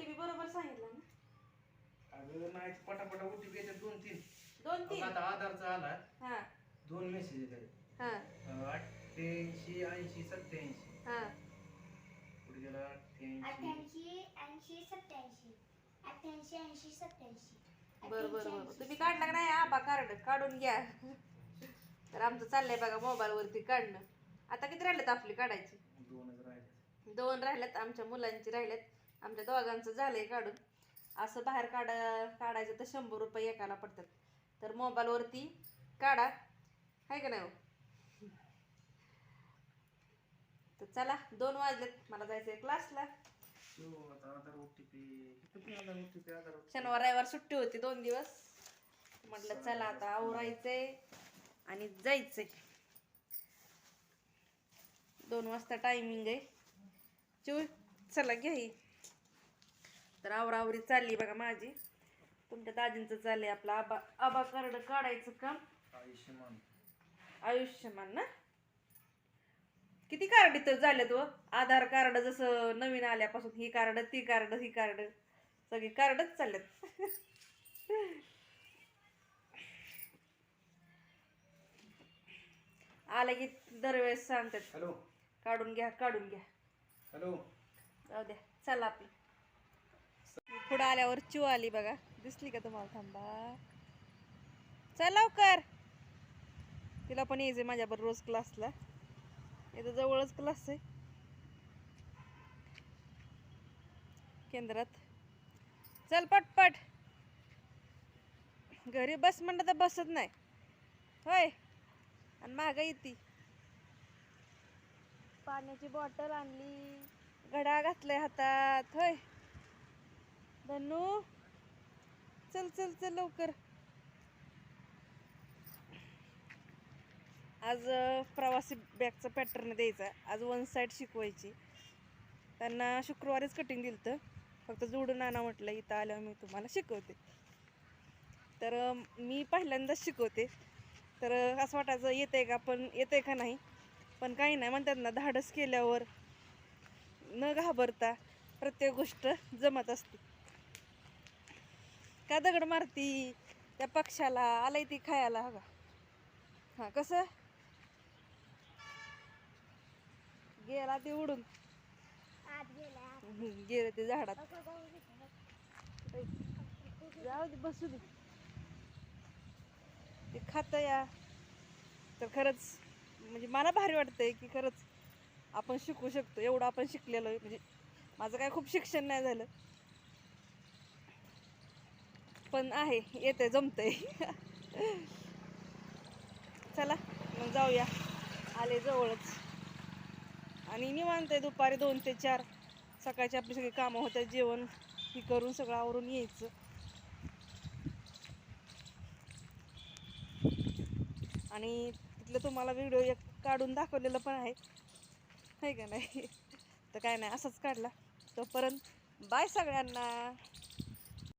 OTP बरोबर सांगितला ना. अगं नाही पटापटा ओटीपी येतात दोन तीन. दोन अगं तीन. आता आधारचा आला. हा. दोन मेसेज येतात. हा. अठ्ठ्याऐंशी ऐंशी सत्याऐंशी. हा. पुढे गेला? अठ्ठ्याऐंशी. अठ्ठ्याऐंशी ऐंशी सत्याऐंशी. अठ्ठ्याऐंशी ऐंशी सत्याऐंशी. बरं बरं बरं. तुम्ही काढला का नाही? आबा कार्ड काढून घ्या. तर आमचं चाललंय बघा मोबाईल वरती काढणं. आता किती राहिलेत आपली काढायची? दोनच राहिले दोन राहिल्यात आमच्या मुलांची राहिल्यात आमच्या दोघांचं झालंय काढून. असं बाहेर काढ काढायचं तर शंभर रुपये एकाला पडतात. तर मोबाईलवरती काढा. आहे का नाही हो? तर चला दोन वाजलेत. मला जायचंय क्लासला. OTP? शनिवार रविवार सुट्टी होती दोन दिवस. म्हटलं चला आता आवरायचंय आणि जायचंय. दोन वाजता टायमिंग आहे. चिव चला घ्या ही. तर आवरावरी चालली बघा माझी. तुमच्या दाजींचं चाललंय आपलं आबा आबा कार्ड काढायचं काम आयुष्यमान. आयुष्यमान ना? किती कार्ड इथं झाले तो आधार कार्ड जसं नवीन आल्यापासून ही कार्ड ती कार्ड ही कार्ड सगळी कार्डच चाललेत आलं की दरवेळेस सांगतात. हॅलो. काढून घ्या काढून घ्या. हॅलो. जाऊ द्या चला आपली. पुढं आल्यावर चिव आली बघा. दिसली का तुम्हाला? थांबा. चल लवकर. तिला पण यायचंय माझ्याबरोबर रोज क्लासला. इथं जवळच क्लास आहे. केंद्रात. चल पटपट. घरी बस म्हणलं तर बसत नाही. होय. आणि मागं येते. पाण्याची बॉटल आणली. घडा घातलाय हातात. होय. धनू. चल चल चल लवकर. आज प्रवासी बॅगचं पॅटर्न द्यायचा. आज वन साईड शिकवायची. त्यांना शुक्रवारीच कटिंग दिलं तर फक्त जोडून आणा म्हटलं इथं आल्यावर मी तुम्हाला शिकवते. तर मी पहिल्यांदाच शिकवते. तर असं वाटायचं येते का? पण येते का नाही? पण काही नाही म्हणतात ना धाडस केल्यावर न घाबरता प्रत्येक गोष्ट जमत असते. का दगड मारती? त्या पक्षाला आलंय ती खायला हवा हा कसं? गेला ते उडून. गेला गेलं ते झाडात. जाऊ दे बसू दे. ते खात या तर खरंच म्हणजे मला भारी वाटतंय की खरंच आपण शिकू शकतो. एवढं आपण शिकलेलो आहे. म्हणजे माझं काय खूप शिक्षण नाही झालं. पण आहे येते जमतंय. चला मग जाऊया. आले जवळच. आणि निवांत आहे दुपारी दोन ते चार. सकाळची आपली सगळी कामं होतात जेवण ही करून सगळं आवरून यायचं. आणि तिथलं तुम्हाला व्हिडिओ एक काढून दाखवलेलं पण आहे. आहे का नाही? तर काय नाही असंच काढला. तोपर्यंत बाय सगळ्यांना.